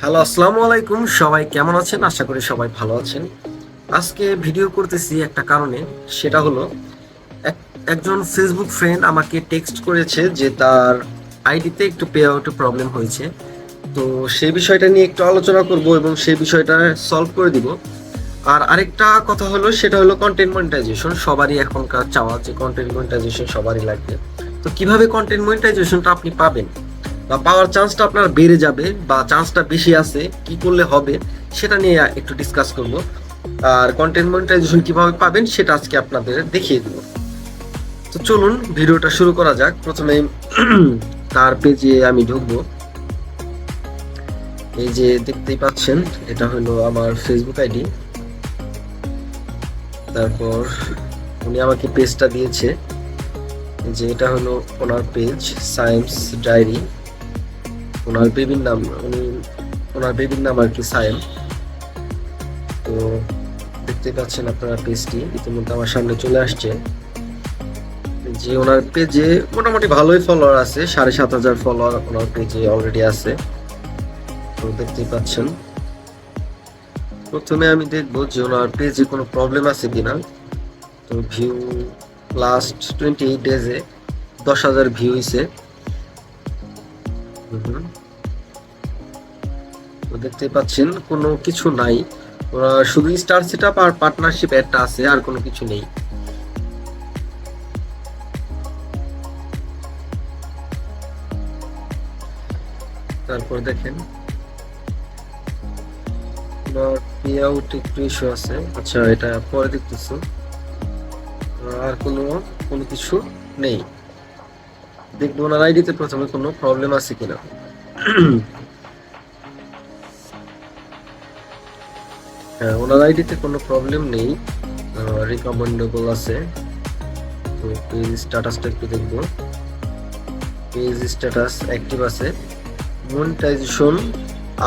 Hello, আসসালামু আলাইকুম। সবাই কেমন আছেন? আশা করি সবাই ভালো আছেন। আজকে ভিডিও করতেছি একটা কারণে, সেটা হলো, এক- একজন ফেসবুক ফ্রেন্ড আমাকে টেক্সট করেছে যে তার আইডিতে একটু পে আউটে প্রবলেম হয়েছে। তো সেই বিষয়টা নিয়ে একটু আলোচনা করব এবং সেই বিষয়টা সলভ করে দিব। আর আরেকটা কথা হলো, সেটা হলো কন্টেন্ট মনিটাইজেশন সবারই এখনকার চাওয়া যে কন্টেন্ট মনিটাইজেশন সবারই লাগবে। তো কীভাবে কন্টেন্ট মনিটাইজেশনটা আপনি পাবেন? বা পাওয়ার চান্সটা আপনার বেড়ে যাবে বা চান্সটা বেশি আছে, কি করলে হবে সেটা নিয়ে একটু ডিসকাস করব। আর কন্টেন্ট মনিটাইজেশন কীভাবে পাবেন সেটা আজকে আপনাদের দেখিয়ে দেব। তো চলুন, ভিডিওটা শুরু করা যাক। প্রথমে তার পেজে আমি ঢুকবো। এই যে দেখতেই পাচ্ছেন, এটা হলো আমার ফেসবুক আইডি। তারপর উনি আমাকে পেজটা দিয়েছে। যে এটা হলো ওনার পেজ সায়েন্স ডায়েরি ওনার বেবির নাম, উনি, ওনার বেবির নাম আর কি সায়েম। তো দেখতে পাচ্ছেন আপনারা পেজটি, ইতিমধ্যে আমার সামনে চলে আসছে। যে ওনার পেজে মোটামুটি ভালোই ফলোয়ার আছে, সাড়ে সাত হাজার ফলোয়ার ওনার পেজে অলরেডি আছে। তো দেখতেই পাচ্ছেন। প্রথমে আমি দেখব যে ওনার পেজে কোনো প্রবলেম আছে কিনা। তো ভিউ লাস্ট টোয়েন্টি এইট ডেজে দশ হাজার ভিউ হয়েছে হুম। তো দেখতেই পাচ্ছেন, কোনো কিছু নাই। শুধু স্টার সেটআপ আর পার্টনারশিপ একটা আছে, আর কোনো কিছু নেই। তারপর দেখেন একটু ইস্যু আছে। আচ্ছা এটা পরে দেখতেছি। আর কোনো কোনো কিছু নেই। দেখব ওনার আইডিতে প্রথমে কোনো প্রবলেম আছে কিনা। হ্যাঁ ওনার আইডিতে কোনো প্রবলেম নেই। রিকমেন্ডেবল আছে। তো পেজ স্ট্যাটাসটা একটু দেখব। পেজ স্ট্যাটাস অ্যাক্টিভ আছে। Monetization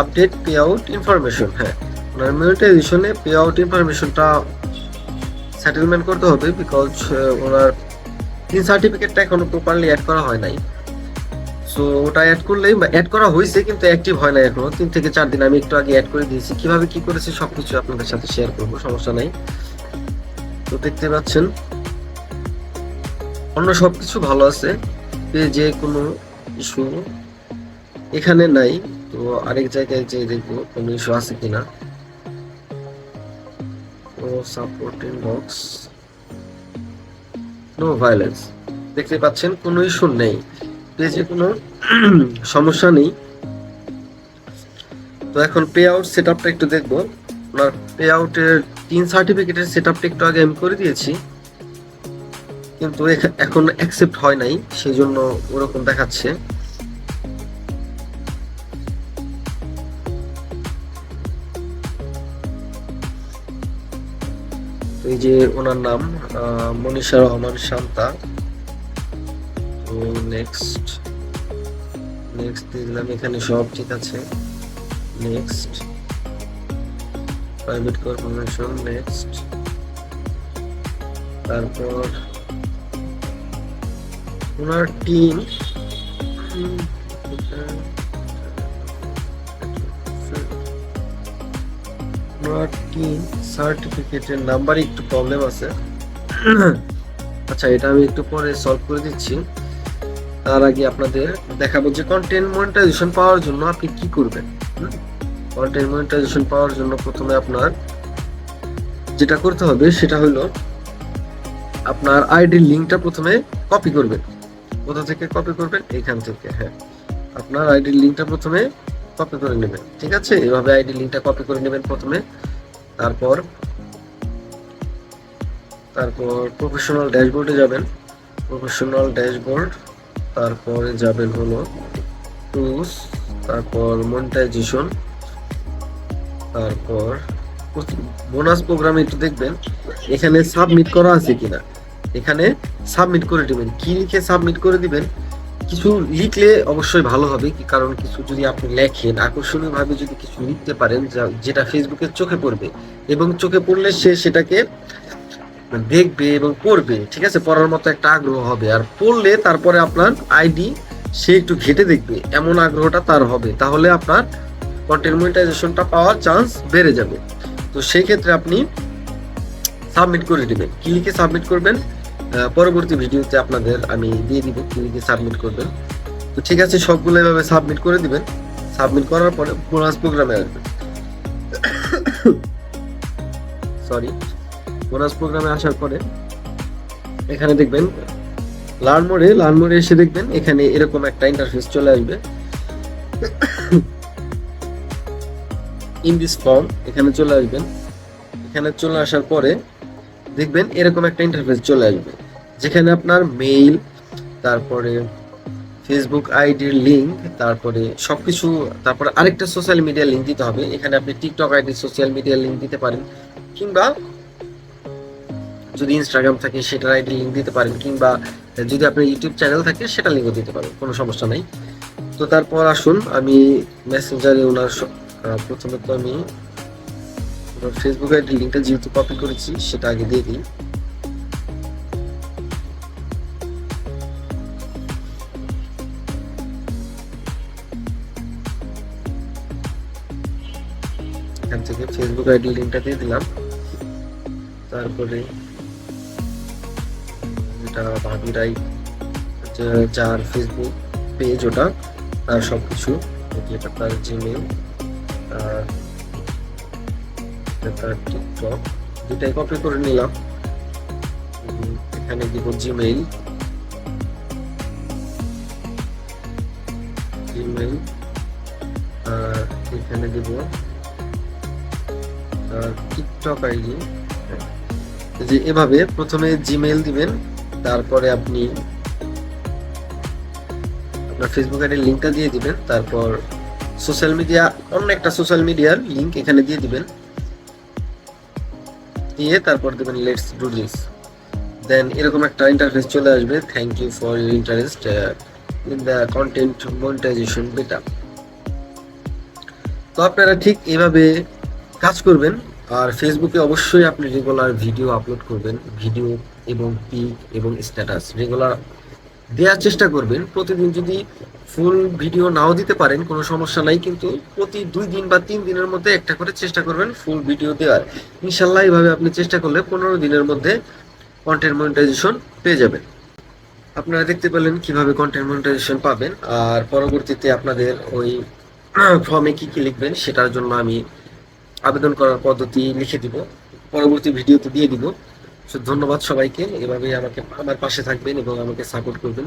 update pay out information হ্যাঁ। ওনার মনিটাইজেশনে পে আউট ইনফরমেশনটা সেটেলমেন্ট করতে হবে বিকজ ওনার তিন সার্টিফিকেটটা এখনও প্রপারলি অ্যাড করা হয় নাই। সো ওটা অ্যাড করলেই অ্যাড করা হয়েছে কিন্তু অ্যাক্টিভ হয় না এখনও। তিন থেকে চার দিন আমি একটু আগে অ্যাড করে দিয়েছি। কীভাবে কি করেছি সব কিছু আপনাদের সাথে শেয়ার করব, সমস্যা নাই। তো দেখতে পাচ্ছেন, অন্য সব কিছু ভালো আছে। পেজে কোনো ইস্যু এখানে নাই। তো আরেক জায়গায় যে দেখব কোনো ইস্যু আছে কিনা। ও সাপোর্টিং বক্স নো ভায়োলেন্স। দেখতে পাচ্ছেন, কোনো ইস্যু নেই। পেজে কোনো সমস্যা নেই। তো এখন পে আউট সেট আপটা একটু দেখব। আপনার পে আউটের তিন সার্টিফিকেটের সেট আপটা একটু আগে আমি করে দিয়েছি। কিন্তু এখন অ্যাকসেপ্ট হয় নাই, সেই জন্য ওরকম দেখাচ্ছে। এই যে ওনার নাম মনীষা রহমান শান্তা। তো নেক্সট নেক্সট দিলাম এখানে সব ঠিক আছে। নেক্সট প্রাইভেট কর্পোরেশন নেক্সট তারপর ওনার টিম টিম সার্টিফিকেটের নাম্বারে একটু প্রবলেম আছে। আচ্ছা এটা আমি একটু পরে সলভ করে দিচ্ছি। তার আগে আপনাদের দেখাবো যে কন্টেন্ট মনিটাইজেশন পাওয়ার জন্য আপনি কি করবেন। কন্টেন্ট মনিটাইজেশন পাওয়ার জন্য প্রথমে আপনার যেটা করতে হবে সেটা হলো আপনার আইডির লিঙ্কটা প্রথমে কপি করবেন। কোথা থেকে কপি করবেন? এখান থেকে হ্যাঁ। আপনার আইডির লিঙ্কটা প্রথমে কপি করে নেবেন, ঠিক আছে? এভাবে আইডি লিঙ্কটা কপি করে নেবেন প্রথমে। তারপর তারপর প্রফেশনাল ড্যাশবোর্ডে যাবেন। প্রফেশনাল ড্যাশবোর্ড তারপরে যাবেন হলো টুলস তারপর মনিটাইজেশন তারপর বোনাস প্রোগ্রামে একটু দেখবেন, এখানে সাবমিট করা আছে কিনা। এখানে সাবমিট করে দিবেন। কি লিখে সাবমিট করে দিবেন? কিছু লিখলে অবশ্যই ভালো হবে, কি কারণ কিছু যদি আপনি লেখেন, আকর্ষণীয় ভাবে যদি কিছু লিখতে পারেন যেটা ফেসবুকে চোখে পড়বে এবং চোখে পড়লে সে সেটাকে দেখবে এবং পড়বে, ঠিক আছে? পড়ার মতো একটা আগ্রহ হবে। আর পড়লে তারপরে আপনার আইডি সে একটু ঘেটে দেখবে, এমন আগ্রহটা তার হবে। তাহলে আপনার কন্টেন্ট মনিটাইজেশনটা পাওয়ার চান্স বেড়ে যাবে। তো সেই ক্ষেত্রে আপনি সাবমিট করে দিবেন। কি লিখে সাবমিট করবেন? পরবর্তী ভিডিওতে আপনাদের আমি দিয়ে দিব, কি লিখে সাবমিট করবেন। তো ঠিক আছে, সবগুলো এভাবে সাবমিট করে দিবেন। সাবমিট করার পরে বোনাস প্রোগ্রামে আসবেন। সরি বোনাস প্রোগ্রামে আসার পরে এখানে দেখবেন লার্ন মোডে লার্ন মোডে এসে দেখবেন, এখানে এরকম একটা ইন্টারফেস চলে আসবে। ইন দিস ফর্ম এখানে চলে আসবেন। এখানে চলে আসার পরে দেখবেন এরকম একটা ইন্টারফেস চলে আসবে। যেখানে আপনার মেইল তারপরে ফেসবুক আইডির লিঙ্ক তারপরে সবকিছু, তারপরে আরেকটা সোশ্যাল মিডিয়া লিঙ্ক দিতে হবে। এখানে আপনি টিকটক আইডির সোশ্যাল মিডিয়া লিঙ্ক দিতে পারেন, কিংবা যদি ইনস্টাগ্রাম থাকে, সেটার আইডি লিঙ্ক দিতে পারেন, কিংবা যদি আপনার ইউটিউব চ্যানেল থাকে, সেটা লিঙ্কও দিতে পারেন, কোনো সমস্যা নাই। তো তারপর আসুন, আমি মেসেঞ্জারে ওনার প্রথমে তো আমি ফেসবুক আইডি লিঙ্কটা যেহেতু কপি করেছি, সেটা আগে দিয়ে দিই। এখান থেকে ফেসবুক আইডি লিঙ্কটা দিয়ে দিলাম। তারপরে এটা ভাবিরাই যে- যার ফেসবুক পেজ ওটা, তার সব কিছু এটা তার জিমেল টিকটক দুটাই কপি করে নিলাম। এখানে দিব জিমেইল জিমেইল আর এখানে দিব টিকটক আইডি যে এভাবে প্রথমে জিমেইল দিবেন, তারপরে আপনি আপনার ফেসবুক আইডির লিঙ্কটা দিয়ে দিবেন, তারপর সোশ্যাল মিডিয়া অন্য একটা সোশ্যাল মিডিয়ার লিঙ্ক এখানে দিয়ে দিবেন। দিয়ে তারপর দেবেন লেটস ডু দিস দেন এরকম একটা ইন্টারফেস চলে আসবে। Thank you for your interest in the content monetization beta তো আপনারা ঠিক এভাবে কাজ করবেন। আর ফেসবুকে অবশ্যই আপনি রেগুলার ভিডিও আপলোড করবেন ভিডিও এবং পিক এবং স্ট্যাটাস রেগুলার দেওয়ার চেষ্টা করবেন। প্রতিদিন যদি ফুল ভিডিও নাও দিতে পারেন, কোনো সমস্যা নাই, কিন্তু প্রতি দুই দিন বা তিন দিনের মধ্যে একটা করে চেষ্টা করবেন ফুল ভিডিও দেওয়ার। ইনশাল্লাহ এইভাবে আপনি চেষ্টা করলে পনেরো দিনের মধ্যে কন্টেন্ট মনিটাইজেশন পেয়ে যাবেন। আপনারা দেখতে পেলেন কীভাবে কন্টেন্ট মনিটাইজেশন পাবেন, আর পরবর্তীতে আপনাদের ওই ফর্মে কি কি লিখবেন সেটার জন্য আমি আবেদন করার পদ্ধতি লিখে দিব, পরবর্তী ভিডিওতে দিয়ে দিব। ধন্যবাদ সবাইকে, এভাবেই আমাকে, আমার পাশে থাকবেন এবং আমাকে সাপোর্ট করবেন।